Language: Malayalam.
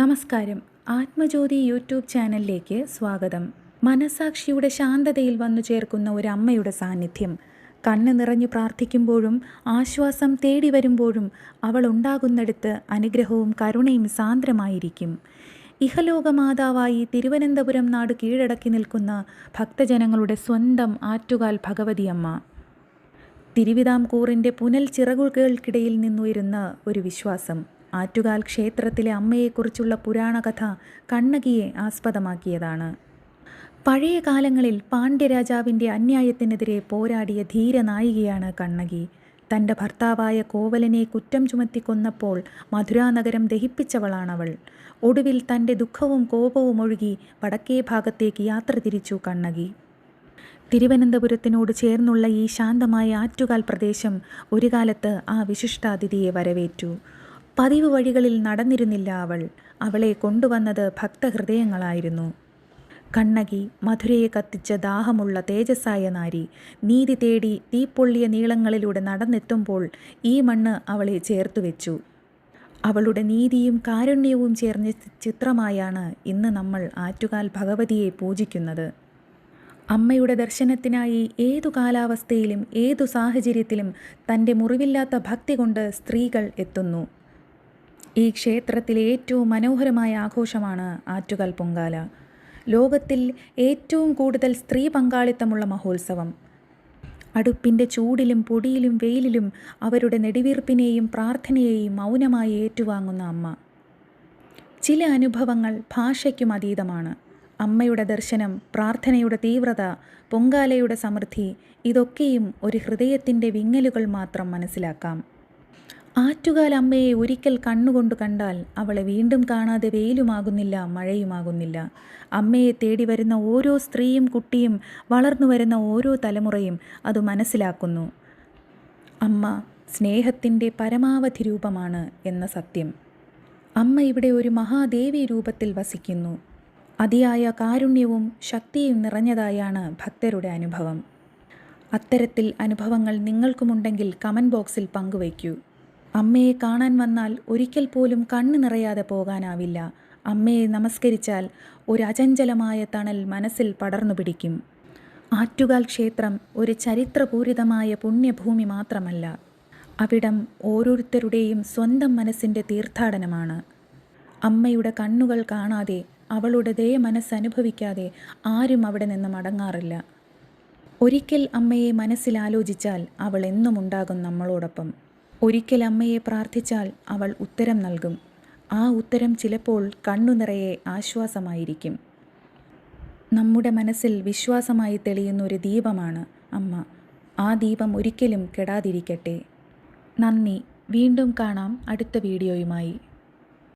നമസ്കാരം. ആത്മജ്യോതി യൂട്യൂബ് ചാനലിലേക്ക് സ്വാഗതം. മനസാക്ഷിയുടെ ശാന്തതയിൽ വന്നു ചേർക്കുന്ന ഒരു അമ്മയുടെ സാന്നിധ്യം. കണ്ണ് നിറഞ്ഞു പ്രാർത്ഥിക്കുമ്പോഴും ആശ്വാസം തേടി വരുമ്പോഴും അവൾ ഉണ്ടാകുന്നിടത്ത് അനുഗ്രഹവും കരുണയും സാന്ദ്രമായിരിക്കും. ഇഹലോകമാതാവായി തിരുവനന്തപുരം നാട് കീഴടക്കി നിൽക്കുന്ന ഭക്തജനങ്ങളുടെ സ്വന്തം ആറ്റുകാൽ ഭഗവതിയമ്മ. തിരുവിതാംകൂറിന്റെ പുനൽ ചിറകുകൾക്കിടയിൽ നിന്നുയരുന്ന ഒരു വിശ്വാസം. ആറ്റുകാൽ ക്ഷേത്രത്തിലെ അമ്മയെക്കുറിച്ചുള്ള പുരാണകഥ കണ്ണകിയെ ആസ്പദമാക്കിയതാണ്. പഴയ കാലങ്ങളിൽ പാണ്ഡ്യരാജാവിന്റെ അന്യായത്തിനെതിരെ പോരാടിയ ധീരനായികയാണ് കണ്ണകി. തന്റെ ഭർത്താവായ കോവലനെ കുറ്റം ചുമത്തിക്കൊന്നപ്പോൾ മധുരാനഗരം ദഹിപ്പിച്ചവളാണവൾ. ഒടുവിൽ തന്റെ ദുഃഖവും കോപവും ഒഴുകി വടക്കേ ഭാഗത്തേക്ക് യാത്ര തിരിച്ചു കണ്ണകി. തിരുവനന്തപുരത്തിനോട് ചേർന്നുള്ള ഈ ശാന്തമായ ആറ്റുകാൽ പ്രദേശം ഒരു കാലത്ത് ആ വിശിഷ്ടാതിഥിയെ വരവേറ്റു. പതിവ് വഴികളിൽ നടന്നിരുന്നില്ല അവൾ. അവളെ കൊണ്ടുവന്നത് ഭക്തഹൃദയങ്ങളായിരുന്നു. കണ്ണകി മധുരയെ കത്തിച്ച ദാഹമുള്ള തേജസ്സായ നാരി നീതി തേടി തീപ്പൊള്ളിയ നീളങ്ങളിലൂടെ നടന്നെത്തുമ്പോൾ ഈ മണ്ണ് അവളെ ചേർത്തു വെച്ചു. അവളുടെ നീതിയും കാരുണ്യവും ചേർന്ന ചിത്രമായാണ് ഇന്ന് നമ്മൾ ആറ്റുകാൽ ഭഗവതിയെ പൂജിക്കുന്നത്. അമ്മയുടെ ദർശനത്തിനായി ഏതു കാലാവസ്ഥയിലും ഏതു സാഹചര്യത്തിലും തന്റെ മുറിവില്ലാത്ത ഭക്തി കൊണ്ട് സ്ത്രീകൾ എത്തുന്നു. ഈ ക്ഷേത്രത്തിലെ ഏറ്റവും മനോഹരമായ ആഘോഷമാണ് ആറ്റുകൽ പൊങ്കാല. ലോകത്തിൽ ഏറ്റവും കൂടുതൽ സ്ത്രീ പങ്കാളിത്തമുള്ള മഹോത്സവം. അടുപ്പിന്റെ ചൂടിലും പൊടിയിലും വെയിലിലും അവരുടെ നെടുവീർപ്പിനെയും പ്രാർത്ഥനയെയും മൗനമായി ഏറ്റുവാങ്ങുന്ന അമ്മ. ചില അനുഭവങ്ങൾ ഭാഷയ്ക്കും അതീതമാണ്. അമ്മയുടെ ദർശനം പ്രാർത്ഥനയുടെ തീവ്രത പൊങ്കാലയുടെ സമൃദ്ധി ഇതൊക്കെയും ഒരു ഹൃദയത്തിന്റെ വിങ്ങലുകൾ മാത്രം മനസ്സിലാക്കാം. ആറ്റുകാൽ അമ്മയെ ഒരിക്കൽ കണ്ണുകൊണ്ട് കണ്ടാൽ അവളെ വീണ്ടും കാണാതെ വെയിലുമാകുന്നില്ല മഴയുമാകുന്നില്ല. അമ്മയെ തേടി വരുന്ന ഓരോ സ്ത്രീയും കുട്ടിയും വളർന്നു വരുന്ന ഓരോ തലമുറയും അത് മനസ്സിലാക്കുന്നു. അമ്മ സ്നേഹത്തിന്റെ പരമാവധി രൂപമാണ് എന്ന സത്യം. അമ്മ ഇവിടെ ഒരു മഹാദേവി രൂപത്തിൽ വസിക്കുന്നു. അതിയായ കാരുണ്യവും ശക്തിയും നിറഞ്ഞതായാണ് ഭക്തരുടെ അനുഭവം. അത്തരത്തിൽ അനുഭവങ്ങൾ നിങ്ങൾക്കുമുണ്ടെങ്കിൽ കമന്റ് ബോക്സിൽ പങ്കുവയ്ക്കൂ. അമ്മയെ കാണാൻ വന്നാൽ ഒരിക്കൽ പോലും കണ്ണു നിറയാതെ പോകാനാവില്ല. അമ്മയെ നമസ്കരിച്ചാൽ ഒരു അചഞ്ചലമായ തണൽ മനസ്സിൽ പടർന്നു പിടിക്കും. ആറ്റുകാൽ ക്ഷേത്രം ഒരു ചരിത്രപൂരിതമായ പുണ്യഭൂമി മാത്രമല്ല. അവിടം ഓരോരുത്തരുടെയും സ്വന്തം മനസ്സിന്റെ തീർത്ഥാടനമാണ്. അമ്മയുടെ കണ്ണുകൾ കാണാതെ അവളുടെ ദയ മനസ്സനുഭവിക്കാതെ ആരും അവിടെ നിന്ന് മടങ്ങാറില്ല. ഒരിക്കൽ അമ്മയെ മനസ്സിലാലോചിച്ചാൽ അവൾ എന്നും ഉണ്ടാകും നമ്മളോടൊപ്പം. ഒരിക്കൽ അമ്മയെ പ്രാർത്ഥിച്ചാൽ അവൾ ഉത്തരം നൽകും. ആ ഉത്തരം ചിലപ്പോൾ കണ്ണു നിറയെ ആശ്വാസമായിരിക്കും. നമ്മുടെ മനസ്സിൽ വിശ്വാസമായി തെളിയുന്ന ഒരു ദീപമാണ് അമ്മ. ആ ദീപം ഒരിക്കലും കെടാതിരിക്കട്ടെ. നന്ദി. വീണ്ടും കാണാം അടുത്ത വീഡിയോയുമായി.